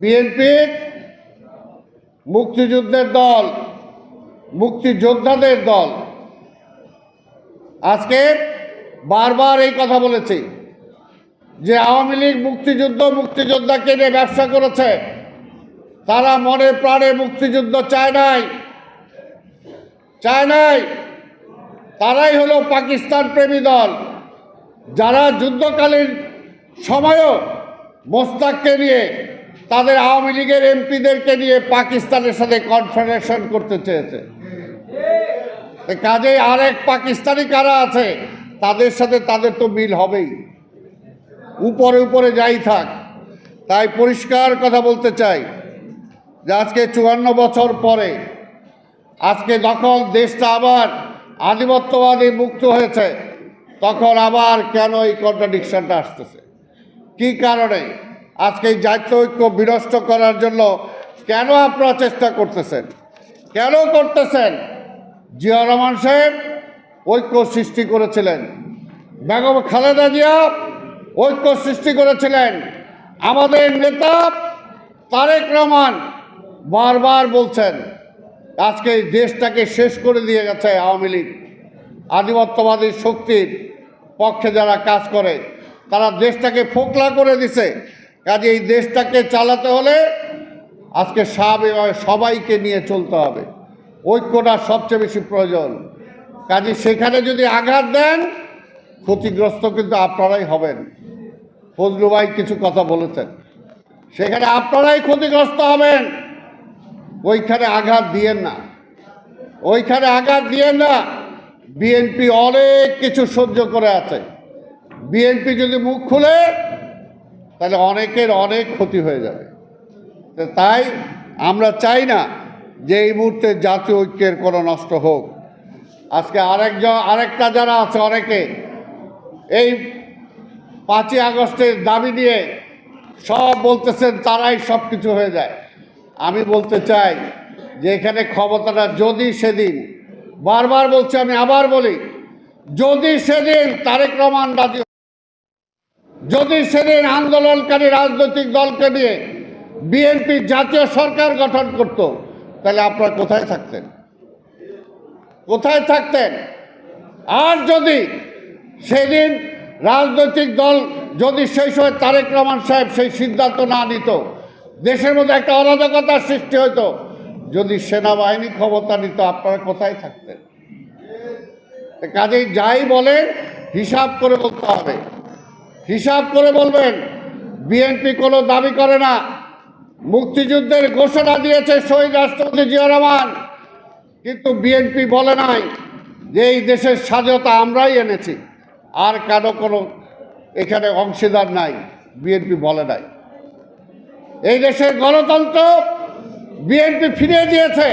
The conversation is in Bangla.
বিএনপি মুক্তিযুদ্ধের দল, মুক্তিযোদ্ধাদের দল। আজকে বারবার এই কথা বলেছি যে আওয়ামী লীগ মুক্তিযুদ্ধ মুক্তিযোদ্ধাকে নিয়ে ব্যবসা করেছে। তারা মনে প্রাণে মুক্তিযুদ্ধ চায় নাই। চায় নাই। তারাই হলো পাকিস্তান প্রেমী দল। যারা যুদ্ধকালীন সময়ও মোস্তাককে নিয়ে তাদের আওয়ামী লীগের এমপিদেরকে নিয়ে পাকিস্তানের সাথে কনফারেশন করতে চেয়েছে। তো কাজেই আরেক পাকিস্তানি কারা আছে, তাদের সাথে তাদের তো মিল হবেই। উপরে উপরে যাই থাক। তাই পরিষ্কার কথা বলতে চাই যে আজকে চুয়ান্ন বছর পরে, আজকে যখন দেশটা আবার আধিপত্যবাদী মুক্ত হয়েছে, তখন আবার কেন এই কন্ট্রাডিকশনটা আসতেছে? কি কারণে? আজকে এই জাতীয় ঐক্য বিনষ্ট করার জন্য কেন আপনারা চেষ্টা করতেছেন? কেন করতেছেন? জিয়া রহমান সাহেব ঐক্য সৃষ্টি করেছিলেন। বেগম খালেদা জিয়া ঐক্য সৃষ্টি করেছিলেন। আমাদের নেতা তারেক রহমান বারবার বলছেন, আজকে এই দেশটাকে শেষ করে দিয়ে গেছে আওয়ামী লীগ। আধিপত্যবাদী শক্তির পক্ষে যারা কাজ করে, তারা দেশটাকে ফোকলা করে দিছে। কাজে এই দেশটাকে চালাতে হলে আজকে স্বাভাবিকভাবে সবাইকে নিয়ে চলতে হবে। ঐক্যটা সবচেয়ে বেশি প্রয়োজন। কাজে সেখানে যদি আঘাত দেন, ক্ষতিগ্রস্ত কিন্তু আপনারাই হবেন। ফজলু ভাই কিছু কথা বলেছেন। সেখানে আপনারাই ক্ষতিগ্রস্ত হবেন। ওইখানে আঘাত দিয়েন না। ওইখানে আঘাত দিয়েন না। বিএনপি অনেক কিছু সহ্য করে আছে। বিএনপি যদি মুখ খুলে তাহলে অনেকের অনেক ক্ষতি হয়ে যাবে। তাই আমরা চাই না যে এই মুহূর্তে জাতীয় ঐক্যের কোনো নষ্ট হোক। আজকে আরেকজন, আরেকটা যারা আছে অনেকে, এই পাঁচই আগস্টের দাবি নিয়ে সব বলতেছেন তারাই সব কিছু হয়ে যায়। আমি বলতে চাই যে এখানে ক্ষমতাটা যদি সেদিন, বারবার বলছি, আমি আবার বলি, যদি সেদিন তারেক রহমান রাজি যদি সেদিন আন্দোলনকারী রাজনৈতিক দলকে নিয়ে বিএনপি জাতীয় সরকার গঠন করত, তাহলে আপনারা কোথায় থাকতেন? কোথায় থাকতেন? আর যদি সেদিন রাজনৈতিক দল যদি সেই সময় তারেক রহমান সাহেব সেই সিদ্ধান্ত না নিত, দেশের মধ্যে একটা অরাজকতার সৃষ্টি হতো যদি সেনাবাহিনী ক্ষমতা নিত, আপনারা কোথায় থাকতেন? কাজেই যাই বলেন, হিসাব করে বলতে হবে। হিসাব করে বলবেন, বিএনপি কোনো দাবি করে না। মুক্তিযুদ্ধের ঘোষণা দিয়েছে শহীদ রাষ্ট্রপতি জিয়া রহমান, কিন্তু বিএনপি বলে নাই যে এই দেশের স্বাধীনতা আমরাই এনেছি। আর কারও কোনো এখানে অংশীদার নাই, বিএনপি বলে নাই। এই দেশের গণতন্ত্র বিএনপি ফিরিয়ে দিয়েছে।